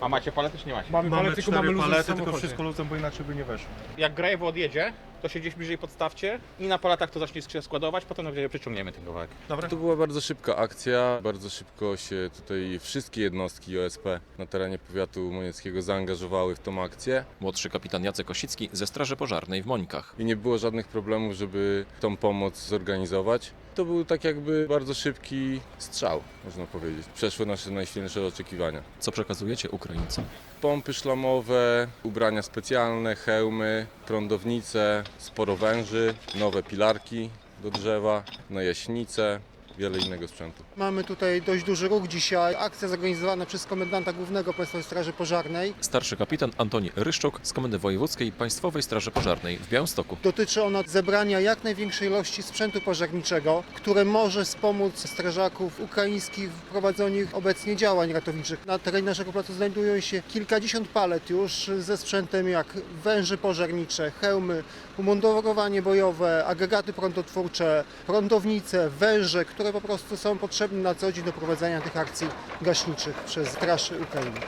A macie palety czy nie macie? Mamy, palety, tylko mamy luzem w palety, tylko samochodzie. wszystko luzem, bo inaczej by nie weszło. Jak Grajewo odjedzie, to się gdzieś bliżej podstawcie i na paletach to zacznie się składować, potem na przyciągniemy ten kawałek. Dobra? To była bardzo szybka akcja. Bardzo szybko się tutaj wszystkie jednostki OSP na terenie powiatu monieckiego zaangażowały w tą akcję Młodszy kapitan Jacek Osicki ze Straży Pożarnej w Mońkach. i nie było żadnych problemów, żeby tą pomoc zorganizować. To był tak jakby bardzo szybki strzał, można powiedzieć. Przeszły nasze najświętsze oczekiwania. Co przekazujecie Ukraińcom? Pompy szlamowe, ubrania specjalne, hełmy, prądownice, sporo węży, nowe pilarki do drzewa, najaśnice, wiele innego sprzętu. Mamy tutaj dość duży ruch dzisiaj. Akcja zorganizowana przez komendanta głównego Państwowej Straży Pożarnej. Starszy kapitan Antoni Ryszczuk z Komendy Wojewódzkiej Państwowej Straży Pożarnej w Białymstoku. Dotyczy ona zebrania jak największej ilości sprzętu pożarniczego, które może wspomóc strażaków ukraińskich w prowadzeniu obecnie działań ratowniczych. Na terenie naszego placu znajdują się kilkadziesiąt palet już ze sprzętem jak węże pożarnicze, hełmy, umundurowanie bojowe, agregaty prądotwórcze, prądownice, węże, które po prostu są potrzebne na co dzień do prowadzenia tych akcji gaśniczych przez Straż Ukrainy.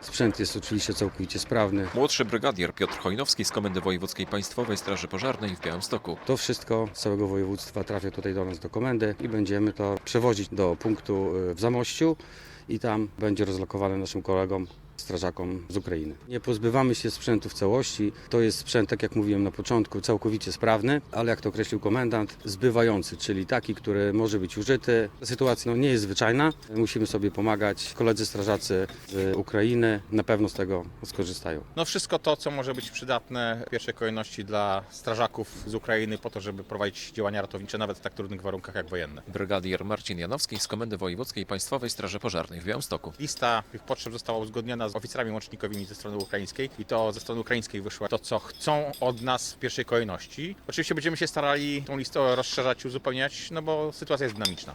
Sprzęt jest oczywiście całkowicie sprawny. Młodszy brygadier Piotr Chojnowski z Komendy Wojewódzkiej Państwowej Straży Pożarnej w Białymstoku. To wszystko z całego województwa trafia tutaj do nas do komendy i będziemy to przewozić do punktu y, w Zamościu i tam będzie rozlokowane naszym kolegom strażakom z Ukrainy. Nie pozbywamy się sprzętu w całości. To jest sprzęt, tak jak mówiłem na początku, całkowicie sprawny, ale jak to określił komendant, zbywający, czyli taki, który może być użyty. Sytuacja no, nie jest zwyczajna. Musimy sobie pomagać. Koledzy strażacy z Ukrainy na pewno z tego skorzystają. No wszystko to, co może być przydatne w pierwszej kolejności dla strażaków z Ukrainy po to, żeby prowadzić działania ratownicze nawet w tak trudnych warunkach jak wojenne. Brygadier Marcin Janowski z Komendy Wojewódzkiej Państwowej Straży Pożarnej w Białymstoku. Lista tych potrzeb została uzgodniona z oficerami łącznikowymi ze strony ukraińskiej i to ze strony ukraińskiej wyszło to, co chcą od nas w pierwszej kolejności. Oczywiście będziemy się starali tą listę rozszerzać uzupełniać, no bo sytuacja jest dynamiczna.